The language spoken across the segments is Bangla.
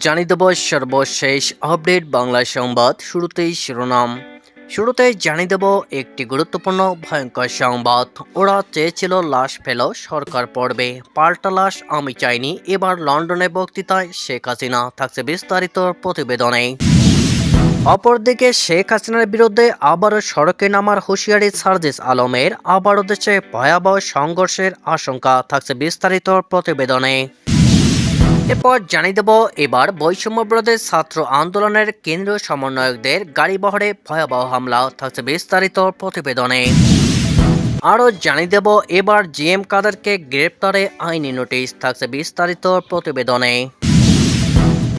জানিয়ে দেব সর্বশেষ আপডেট বাংলা সংবাদ শুরুতেই শিরোনাম। শুরুতেই জানিয়ে দেব একটি গুরুত্বপূর্ণ ভয়ঙ্কর সংবাদ। ওরা চেয়েছিল লাশ ফেল, সরকার পড়বে। পাল্টা লাশ আমি চাইনি, এবার লন্ডনে বক্তৃতায় শেখ হাসিনা। থাকছে বিস্তারিত প্রতিবেদনে। অপরদিকে শেখ হাসিনার বিরুদ্ধে আবারও সড়কে নামার হুঁশিয়ারি সার্জিস আলমের। আবারও দেশে ভয়াবহ সংঘর্ষের আশঙ্কা। থাকছে বিস্তারিত প্রতিবেদনে। এরপর জানিয়ে দেব, এবার বৈষম্য বিরোধী ছাত্র আন্দোলনের কেন্দ্রীয় সমন্বয়কদের গাড়িবহরে ভয়াবহ হামলা থাকছে বিস্তারিত প্রতিবেদনে। আরও জানিয়ে দেব, এবার জিএম কাদেরকে গ্রেপ্তারে আইনি নোটিশ থাকছে বিস্তারিত প্রতিবেদনে।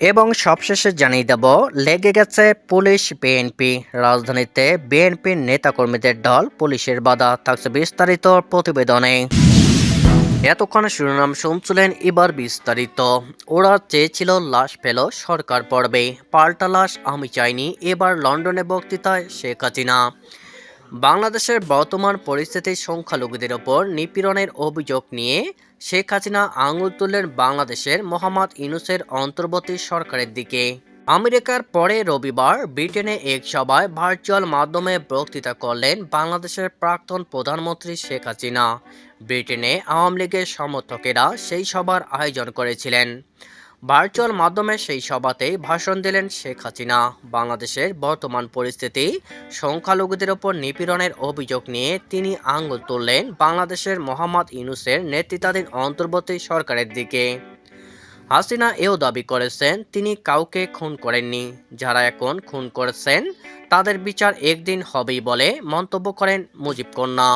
এবং সবশেষে জানিয়ে দেব, লেগে গেছে পুলিশ বিএনপি। রাজধানীতে বিএনপির নেতাকর্মীদের দল পুলিশের বাধা থাকছে বিস্তারিত প্রতিবেদনে। এতক্ষণ শিরোনাম শুনছিলেন এবার বিস্তারিত। ওরা চেয়েছিল লাশ পেল সরকার পড়বে পাল্টা লাশ আমি চাইনি, এবার লন্ডনে বক্তৃতায় শেখ হাসিনা। বাংলাদেশের বর্তমান পরিস্থিতির সংখ্যালঘুদের ওপর নিপীড়নের অভিযোগ নিয়ে শেখ হাসিনা আঙুল তুললেন বাংলাদেশের মোহাম্মদ ইউনুসের অন্তর্বর্তী সরকারের দিকে। আমেরিকার পরে রবিবার ব্রিটেনে এক সভায় ভার্চুয়াল মাধ্যমে বক্তৃতা করলেন বাংলাদেশের প্রাক্তন প্রধানমন্ত্রী শেখ হাসিনা। ব্রিটেনে আওয়ামী লীগের সমর্থকেরা সেই সভার আয়োজন করেছিলেন। ভার্চুয়াল মাধ্যমে সেই সভাতেই ভাষণ দিলেন শেখ হাসিনা। বাংলাদেশের বর্তমান পরিস্থিতি, সংখ্যালঘুদের ওপর নিপীড়নের অভিযোগ নিয়ে তিনি আঙ্গুল তুললেন বাংলাদেশের মোহাম্মদ ইউনুসের নেতৃত্বাধীন অন্তর্বর্তী সরকারের দিকে। হাসিনা এও দাবি করেছেন, তিনি কাউকে খুন করেননি। যারা এখন খুন করেছেন, তাদের বিচার একদিন হবেই বলে মন্তব্য করেন মুজিব কন্যা।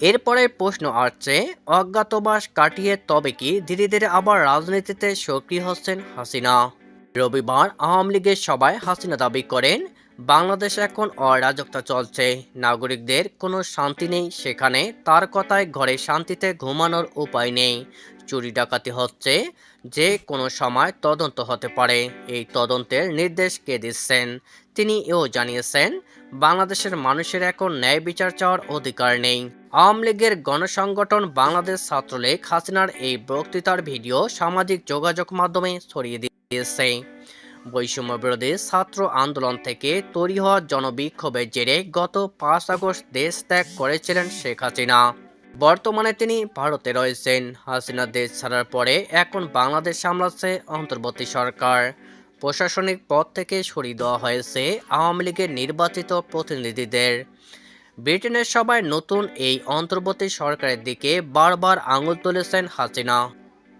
এরপরে প্রশ্ন আসছে অজ্ঞাতবাস কাটিয়ে তবে কি ধীরে ধীরে আবার রাজনীতিতে সক্রিয় হচ্ছেন হাসিনা? রবিবার আওয়ামী লীগের সভায় হাসিনা দাবি করেন, বাংলাদেশ এখন অরাজকতা চলছে, নাগরিকদের কোনো শান্তি নেই সেখানে, তার কথায় ঘরে শান্তিতে ঘুমানোর উপায় নেই। চুরি ডাকাতি হচ্ছে, যে কোনো সময় তদন্ত হতে পারে, এই তদন্তের নির্দেশ কে দিচ্ছেন? তিনি এও জানিয়েছেন, বাংলাদেশের মানুষের এখন ন্যায় বিচার চাওয়ার অধিকার নেই। আওয়ামী লীগের গণসংগঠন বাংলাদেশ ছাত্রলীগ হাসিনার এই বক্তৃতার ভিডিও সামাজিক যোগাযোগ মাধ্যমে ছড়িয়ে দিয়েছে। বৈষম্য বিরোধী ছাত্র আন্দোলন থেকে তৈরি হওয়া জনবিক্ষোভের জেরে গত পাঁচ আগস্ট দেশ ত্যাগ করেছিলেন শেখ হাসিনা। বর্তমানে তিনি ভারতে রয়েছেন। হাসিনা দেশ ছাড়ার পরে এখন বাংলাদেশ সামলাচ্ছে অন্তর্বর্তী সরকার। প্রশাসনিক পদ থেকে সরিয়ে দেওয়া হয়েছে আওয়ামী লীগের নির্বাচিত প্রতিনিধিদের। ব্রিটেনের সবাই নতুন এই অন্তর্বর্তী সরকারের দিকে বারবার আঙুল তুলেছেন হাসিনা।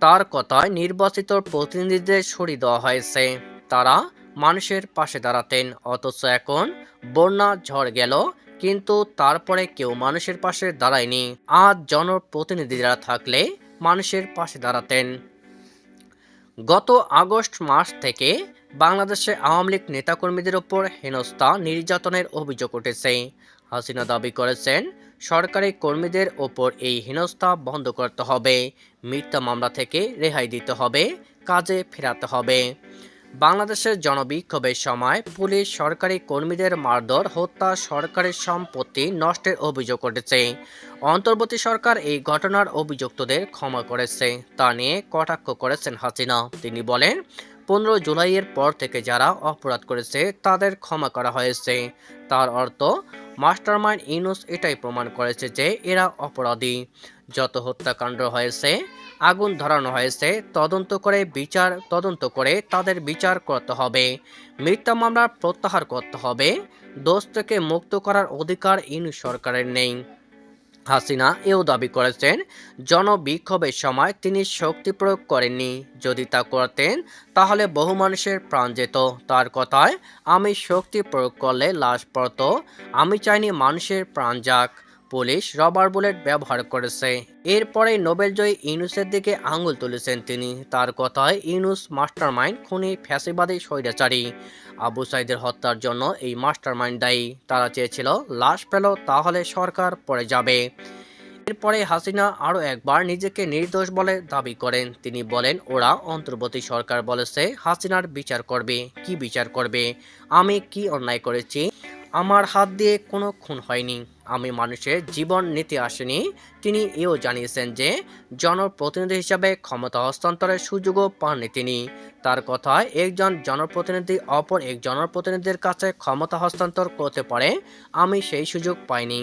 তার কথায় নির্বাচিত প্রতিনিধিদের সরিয়ে দেওয়া হয়েছে। তারা মানুষের পাশে দাঁড়াতেন, অথচ এখন বন্যা ঝড় গেল, কিন্তু তারপরে কেউ মানুষের পাশে দাঁড়ায়নি। আজ জনপ্রতিনিধিরা থাকলে মানুষের পাশে দাঁড়াতেন। গত আগস্ট মাস থেকে বাংলাদেশে আওয়ামী লীগ নেতাকর্মীদের ওপর হেনস্থা, নির্যাতনের অভিযোগ উঠেছে। হাসিনা দাবি করেছেন, সরকারি কর্মীদের ওপর এই হেনস্থা বন্ধ করতে হবে। মিথ্যা মামলা থেকে রেহাই দিতে হবে, কাজে ফেরাতে হবে। বাংলাদেশের জনবিক্ষোভের সময় পুলিশ সরকারি কর্মীদের মারধর, হত্যা সরকারের সম্পত্তি নষ্টের অভিযোগ উঠেছে। অন্তর্বর্তী সরকার এই ঘটনার অভিযুক্তদের ক্ষমা করেছে, তা নিয়ে কটাক্ষ করেছেন হাসিনা। তিনি বলেন, পনেরো জুলাইয়ের পর থেকে যারা অপরাধ করেছে, তাদের ক্ষমা করা হয়েছে। তার অর্থ মাস্টারমাইন্ড ইউনুস এটাই প্রমাণ করেছে যে এরা অপরাধী। যত হত্যাকাণ্ড হয়েছে, আগুন ধরানো হয়েছে, তদন্ত করে বিচার, তদন্ত করে তাদের বিচার করতে হবে। মিথ্যা মামলা প্রত্যাহার করতে হবে। দোষ থেকে মুক্ত করার অধিকার ইউনুস সরকারের নেই। হাসিনা এও দাবি করেছেন, জনবিক্ষোভের সময় তিনি শক্তি প্রয়োগ করেননি। যদি তা করতেন, তাহলে বহু মানুষের প্রাণ যেত। তার কথায়, আমি শক্তি প্রয়োগ করলে লাশ পড়ত, আমি চাইনি মানুষের প্রাণ যাক। পুলিশ রবার বুলেট ব্যবহার করেছে। এরপরে নোবেলজয়ী ইউনুসের দিকে আঙুল তুলেছেন তিনি। তার কথায়, ইউনুস মাস্টারমাইন্ড, খুনি, ফ্যাসিবাদী, স্বৈরাচারী। আবু সাইদের হত্যার জন্য এই মাস্টারমাইন্ড দায়ী তারা চেয়েছিল, লাশ পেল, তাহলে সরকার পড়ে যাবে। এরপরে হাসিনা আরও একবার নিজেকে নির্দোষ বলে দাবি করেন। তিনি বলেন, ওরা অন্তর্বর্তী সরকার বলেছে হাসিনার বিচার করবে। কি বিচার করবে? আমি কি অন্যায় করেছি? আমার হাত দিয়ে কোনো খুন হয়নি। আমি মানুষের জীবন নিতে আসেনি। তিনি এও জানিয়েছেন যে, জনপ্রতিনিধি হিসাবে ক্ষমতা হস্তান্তরের সুযোগও পাননি তিনি। তার কথায় একজন জনপ্রতিনিধি অপর এক জনপ্রতিনিধির কাছে ক্ষমতা হস্তান্তর করতে পারে, আমি সেই সুযোগ পাইনি।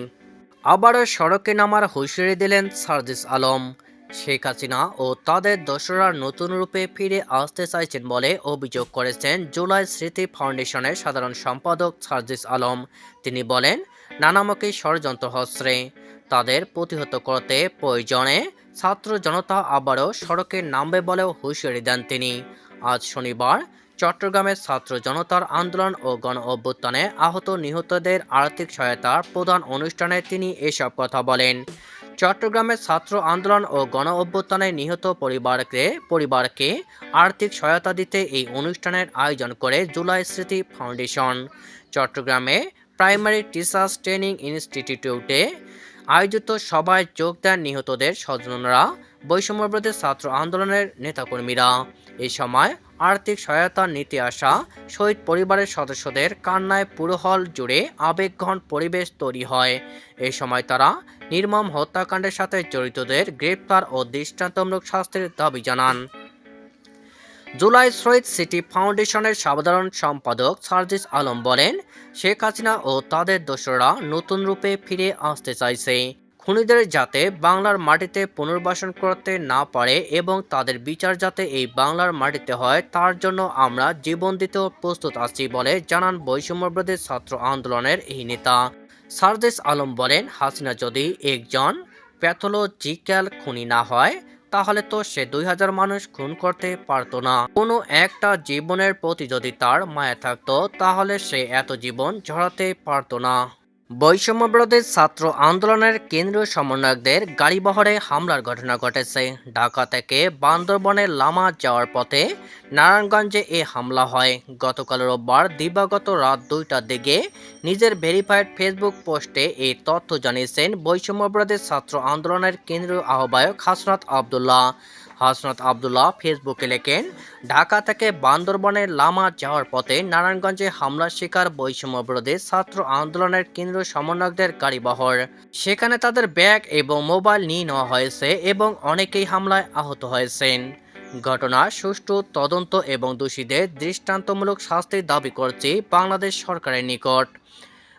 আবারও সড়কে নামার হুঁশিয়ারি দিলেন সার্জিস আলম। শেখ হাসিনা ও তাদের দোসরা নতুন রূপে ফিরে আসতে চাইছেন বলে অভিযোগ করেছেন জুলাই স্মৃতি ফাউন্ডেশনের সাধারণ সম্পাদক সার্জিস আলম। তিনি বলেন, নানামুখী ষড়যন্ত্র হস্রে তাদের প্রতিহত করতে প্রয়োজনে ছাত্র জনতা আবারও সড়কে নামবে বলেও হুঁশিয়ারি দেন তিনি। আজ শনিবার চট্টগ্রামের ছাত্র জনতার আন্দোলন ও গণ অভ্যুত্থানে আহত নিহতদের আর্থিক সহায়তার প্রধান অনুষ্ঠানে তিনি এসব কথা বলেন। চট্টগ্রামের ছাত্র আন্দোলন ও গণ অভ্যুত্থানে নিহত পরিবারকে পরিবারকে আর্থিক সহায়তা দিতে এই অনুষ্ঠানের আয়োজন করে জুলাই স্মৃতি ফাউন্ডেশন। চট্টগ্রামে প্রাইমারি টিচার্স ট্রেনিং ইনস্টিটিউটে আয়োজিত সভায় যোগ দেন নিহতদের স্বজনরা, বৈষম্যবিরোধী ছাত্র আন্দোলনের নেতাকর্মীরা। এই সময় আর্থিক সহায়তা নিতে আসা শহীদ পরিবারের সদস্যদের কান্নায় পুরো হল জুড়ে আবেগঘন পরিবেশ তৈরি হয়। এই সময় তারা নির্মম হত্যাকাণ্ডের সাথে জড়িতদের গ্রেপ্তার ও দৃষ্টান্তমূলক শাস্তির দাবি জানান। জুলাই শহীদ সিটি ফাউন্ডেশনের সাধারণ সম্পাদক সার্জিস আলম বলেন, শেখ হাসিনা ও তাদের দোসররা নতুন রূপে ফিরে আসতে চাইছে। খুনিদের যাতে বাংলার মাটিতে পুনর্বাসন করতে না পারে এবং তাদের বিচার যাতে এই বাংলার মাটিতে হয়, তার জন্য আমরা জীবন দিতেও প্রস্তুত আছি বলে জানান বৈষম্যবিরোধী ছাত্র আন্দোলনের এই নেতা। সার্জিস আলম বলেন, হাসিনা যদি একজন প্যাথোলজিক্যাল খুনি না হয়, তাহলে তো সে দুই হাজার মানুষ খুন করতে পারতো না। কোনো একটা জীবনের প্রতি যদি তার মায়া থাকতো, তাহলে সে এত জীবন ঝরাতে পারতো না। বৈষম্য বিরোধী ছাত্র আন্দোলনের কেন্দ্রীয় সমন্বয়কদের গাড়িবহরে হামলার ঘটনা ঘটেছে। ঢাকা থেকে বান্দরবনের লামা যাওয়ার পথে নারায়ণগঞ্জে এ হামলা হয়। গতকাল রোববার দিবাগত রাত দুইটার দিকে নিজের ভেরিফাইড ফেসবুক পোস্টে এই তথ্য জানিয়েছেন বৈষম্য বিরোধী ছাত্র আন্দোলনের কেন্দ্রীয় আহ্বায়ক হাসনাত আবদুল্লাহ। হাসনাত আবদুল্লাহ ফেসবুকে লেখেন, ঢাকা থেকে বান্দরবনের লামা যাওয়ার পথে নারায়ণগঞ্জে হামলার শিকার বৈষম্য বিরোধী ছাত্র আন্দোলনের কেন্দ্র সমন্বয়কদের গাড়িবহর সেখানে তাদের ব্যাগ এবং মোবাইল নিয়ে নেওয়া হয়েছে এবং অনেকেই হামলায় আহত হয়েছেন। ঘটনার সুষ্ঠু, তদন্ত এবং দোষীদের দৃষ্টান্তমূলক শাস্তির দাবি করছে বাংলাদেশ সরকারের নিকট।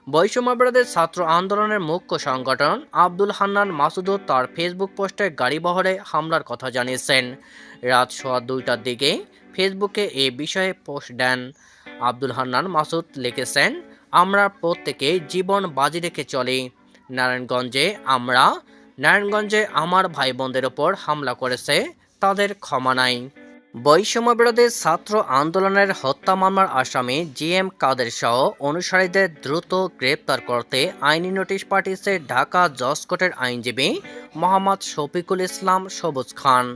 বৈষম্যবিরোধী ছাত্র আন্দোলনের মুখ্য সংগঠন আব্দুল হান্নান মাসুদও তার ফেসবুক পোস্টে গাড়িবহরে হামলার কথা জানিয়েছেন। রাত সোয়া দুইটার দিকে ফেসবুকে এ বিষয়ে পোস্ট দেন আব্দুল হান্নান মাসুদ, লিখেছেন, আমরা প্রত্যেকেই জীবন বাজি রেখে চলি। নারায়ণগঞ্জে আমরা, নারায়ণগঞ্জে আমার ভাই বোনদের ওপর হামলা করেছে, তাদের ক্ষমা নাই। বৈষম্য বিরোধী ছাত্র আন্দোলনের হত্যা মামলার আসামি জি এম কাদের সহ অনুসারীদের দ্রুত গ্রেপ্তার করতে আইনি নোটিশ পাঠিয়েছে ঢাকা জজ কোর্টের আইনজীবী মোহাম্মদ শফিকুল ইসলাম সবুজ খান।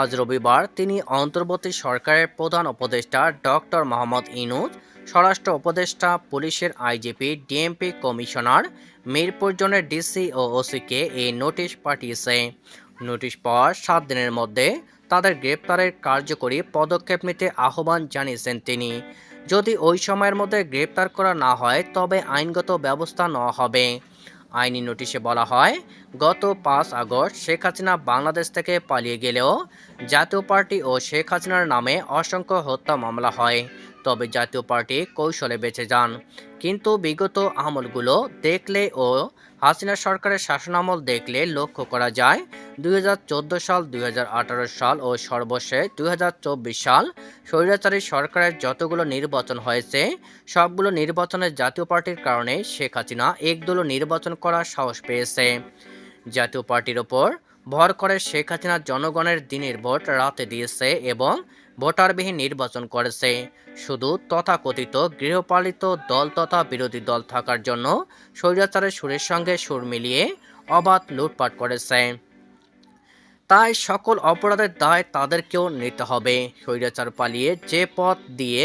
আজ রবিবার তিনি অন্তর্বর্তী সরকারের প্রধান উপদেষ্টা ডক্টর মোহাম্মদ ইনুজ, স্বরাষ্ট্র উপদেষ্টা, পুলিশের আইজিপি ডিএমপি কমিশনার, মিরপুর জোনের ডিসি ও ওসিকে এই নোটিশ পাঠিয়েছে। নোটিশ পাওয়ার সাত দিনের মধ্যে তাদের গ্রেপ্তারের কার্যকরী পদক্ষেপ নিতে আহ্বান জানিয়েছেন তিনি। যদি ওই সময়ের মধ্যে গ্রেপ্তার করা না হয়, তবে আইনগত ব্যবস্থা নেওয়া হবে। আইনি নোটিশে বলা হয়, গত পাঁচ আগস্ট শেখ হাসিনা বাংলাদেশ থেকে পালিয়ে গেলেও জাতীয় পার্টি ও শেখ হাসিনার নামে অসংখ্য হত্যা মামলা হয়। তবে জাতীয় পার্টি কৌশলে বেঁচে যান। কিন্তু বিগত আমলগুলো দেখলে ও হাসিনা সরকারের শাসনামল দেখলে লক্ষ্য করা যায়, দুই হাজার চোদ্দ সাল, দুই হাজার আঠারো সাল ও সর্বশেষ দুই হাজার চব্বিশ সাল স্বৈরাচারী সরকারের যতগুলো নির্বাচন হয়েছে, সবগুলো নির্বাচনে জাতীয় পার্টির কারণে শেখ হাসিনা একদলীয় নির্বাচন করার সাহস পেয়েছে। জাতীয় পার্টির ওপর ভর করে শেখ হাসিনা জনগণের দিনের ভোট রাতে দিয়েছে এবং ভোটারবিহীন নির্বাচন করেছে। শুধু তথাকথিত গৃহপালিত দল তথা বিরোধী দল থাকার জন্য স্বৈরাচারের সুরের সঙ্গে সুর মিলিয়ে অবাধ লুটপাট করেছে। তাই সকল অপরাধের দায় তাদেরকেও নিতে হবে। স্বৈরাচার পালিয়ে যে পথ দিয়ে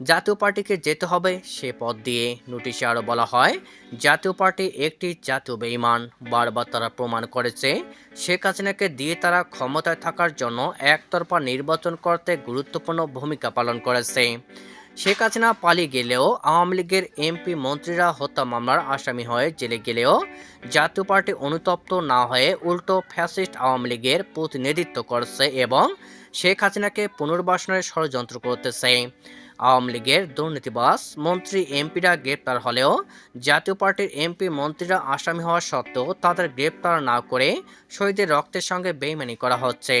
জাতীয় পার্টিকে যেতে হবে সে পথ দিয়ে। নোটিশে আরও বলা হয়, জাতীয় পার্টি একটি জাতীয় বেইমান। বারবার তারা প্রমাণ করেছে, শেখ হাসিনাকে দিয়ে তারা ক্ষমতায় থাকার জন্য একতরফা নির্বাচন করতে গুরুত্বপূর্ণ ভূমিকা পালন করেছে। শেখ হাসিনা পালিয়ে গেলেও আওয়ামী লীগের এমপি মন্ত্রীরা হত্যা মামলার আসামি হয়ে জেলে গেলেও জাতীয় পার্টি অনুতপ্ত না হয়ে উল্টো ফ্যাসিস্ট আওয়ামী লীগের প্রতিনিধিত্ব করছে এবং শেখ হাসিনাকে পুনর্বাসনের ষড়যন্ত্র করতেছে। আওয়ামী লীগের দুর্নীতিবাস মন্ত্রী এমপিরা গ্রেপ্তার হলেও জাতীয় পার্টির এমপি মন্ত্রীরা আসামি হওয়া সত্ত্বেও তাদের গ্রেপ্তার না করে শহীদের রক্তের সঙ্গে বেইমানি করা হচ্ছে।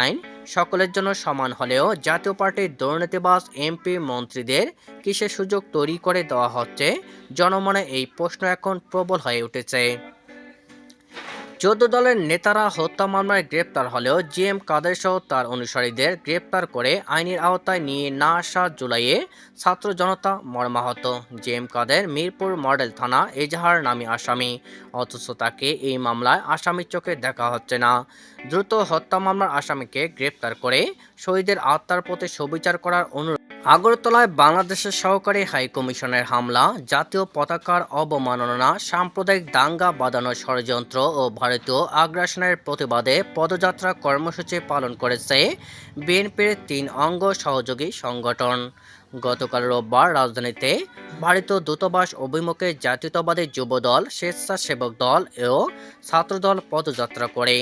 আইন সকলের জন্য সমান হলেও জাতীয় পার্টির দুর্নীতিবাস এমপি মন্ত্রীদের কিসের সুযোগ তৈরি করে দেওয়া হচ্ছে, জনমনে এই প্রশ্ন এখন প্রবল হয়ে উঠেছে। চোদ্দ দলের নেতারা হত্যা মামলায় গ্রেপ্তার হলেও জি এম কাদের সহ তার অনুসারীদের গ্রেপ্তার করে আইনের আওতায় নিয়ে না আসা জুলাইয়ে ছাত্র জনতা মর্মাহত। G M Kader Mirpur model থানা এজাহার নামী আসামি। অথচ তাকে এই মামলায় আসামির চোখে দেখা হচ্ছে না। দ্রুত হত্যা মামলার আসামিকে গ্রেপ্তার করে শহীদের আত্মার প্রতি সুবিচার করার অনুরোধ আগরতলায় বাংলাদেশের সহকারী হাই কমিশনের হামলা, জাতীয় পতাকার অবমাননা, সাম্প্রদায়িক দাঙ্গা বাঁধানোর ষড়যন্ত্র ও ভারতীয় আগ্রাসনের প্রতিবাদে পদযাত্রা কর্মসূচি পালন করেছে বিএনপির তিন অঙ্গ সহযোগী সংগঠন। গতকাল রোববার রাজধানীতে ভারতীয় দূতাবাস অভিমুখে জাতীয়তাবাদী যুবদল, স্বেচ্ছাসেবক দল ও ছাত্রদল পদযাত্রা করে।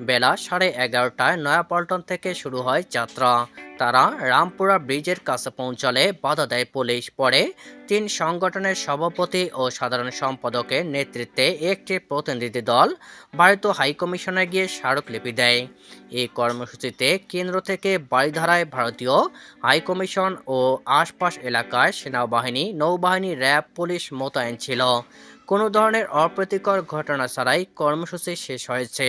বেলা সাড়ে এগারোটায় নয়াপল্টন থেকে শুরু হয় যাত্রা। তারা রামপুরা ব্রিজের কাছে পৌঁছালে বাধা দেয় পুলিশ। পরে তিন সংগঠনের সভাপতি ও সাধারণ সম্পাদকের নেতৃত্বে একটি প্রতিনিধি দল ভারতীয় হাইকমিশনে গিয়ে স্মারকলিপি দেয়। এই কর্মসূচিতে কেন্দ্র থেকে বাড়িধারায় ভারতীয় হাইকমিশন ও আশপাশ এলাকায় সেনাবাহিনী, নৌবাহিনী, র্যাব, পুলিশ মোতায়েন ছিল। কোনো ধরনের অপ্রীতিকর ঘটনা ছাড়াই কর্মসূচি শেষ হয়েছে।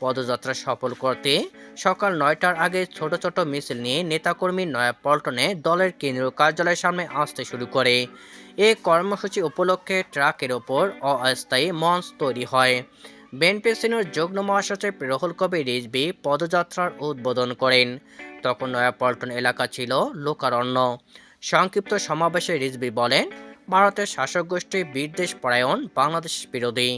পদযাত্রা সফল করতে সকাল নয়টার আগে ছোট ছোট মিছিল নিয়ে নেতাকর্মী নয়াপল্টনে দলের কেন্দ্রীয় কার্যালয়ের সামনে আসতে শুরু করে। এ কর্মসূচি উপলক্ষে ট্রাকের ওপর অস্থায়ী মঞ্চ তৈরি হয়। বিএনপি সিনিয়র যুগ্ম মহাসচিব রহুল কবির রিজবি পদযাত্রার উদ্বোধন করেন। তখন নয়াপল্টন এলাকা ছিল লোকারণ্য। সংক্ষিপ্ত সমাবেশে রিজবি বলেন ভারতের শাসক গোষ্ঠী বিদ্বেষ পরায়ণ বাংলাদেশ বিরোধী।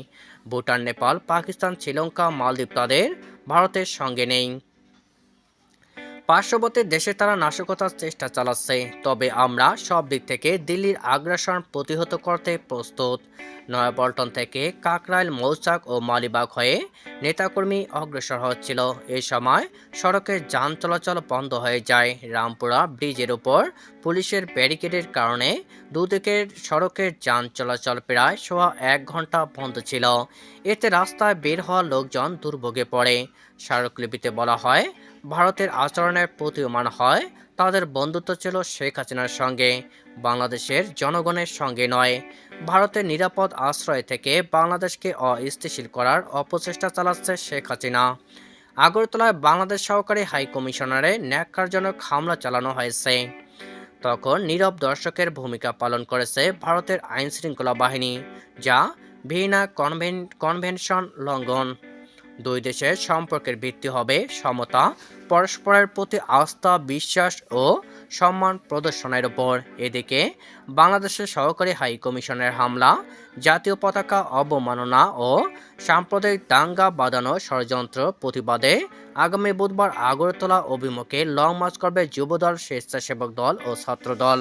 ভুটান, নেপাল, পাকিস্তান, শ্রীলঙ্কা, মালদ্বীপ তাদের ভারতের সঙ্গে নেই। পার্শ্ববর্তী দেশে তারা নাশকতার চেষ্টা চালাচ্ছে, তবে আমরা সব দিক থেকে দিল্লির আগ্রাসন প্রতিহত করতে প্রস্তুত। নয়াপল্টন থেকে কাকরাইল, মৌচাক ও মালিবাগ হয়ে নেতাকর্মী অগ্রসর হচ্ছিল। এই সময় সড়কের যান চলাচল বন্ধ হয়ে যায়। রামপুরা ব্রিজের উপর পুলিশের ব্যারিকেডের কারণে দুদিকের সড়কের যান চলাচল প্রায় সোয়া এক ঘণ্টা বন্ধ ছিল। এতে রাস্তায় বের হওয়া লোকজন দুর্ভোগে পড়ে। স্মারকলিপিতে বলা হয়, ভারতের আচরণের প্রতীয়মান হয়, তাদের বন্ধুত্ব ছিল শেখ হাসিনার সঙ্গে, বাংলাদেশের জনগণের সঙ্গে নয়। ভারতের নিরাপদ আশ্রয় থেকে বাংলাদেশকে অস্থিতিশীল করার অপচেষ্টা চালাচ্ছে শেখ হাসিনা। আগরতলায় বাংলাদেশ সহকারী হাই কমিশনারে ন্যাক্কারজনক হামলা চালানো হয়েছে। তখন নীরব দর্শকের ভূমিকা পালন করেছে ভারতের আইন শৃঙ্খলা বাহিনী, যা ভিয়েনা কনভেন, কনভেনশন লঙ্ঘন। দুই দেশের সম্পর্কের ভিত্তি হবে সমতা, পরস্পরের প্রতি আস্থা, বিশ্বাস ও সম্মান প্রদর্শনের উপর। এদিকে, বাংলাদেশের সহকারী হাই কমিশনের হামলা, জাতীয় পতাকা অবমাননা ও সাম্প্রদায়িক দাঙ্গা বাঁধানো ষড়যন্ত্র প্রতিবাদে আগামী বুধবার আগরতলা অভিমুখে লং মার্চ করবে যুবদল, স্বেচ্ছাসেবক দল ও ছাত্রদল।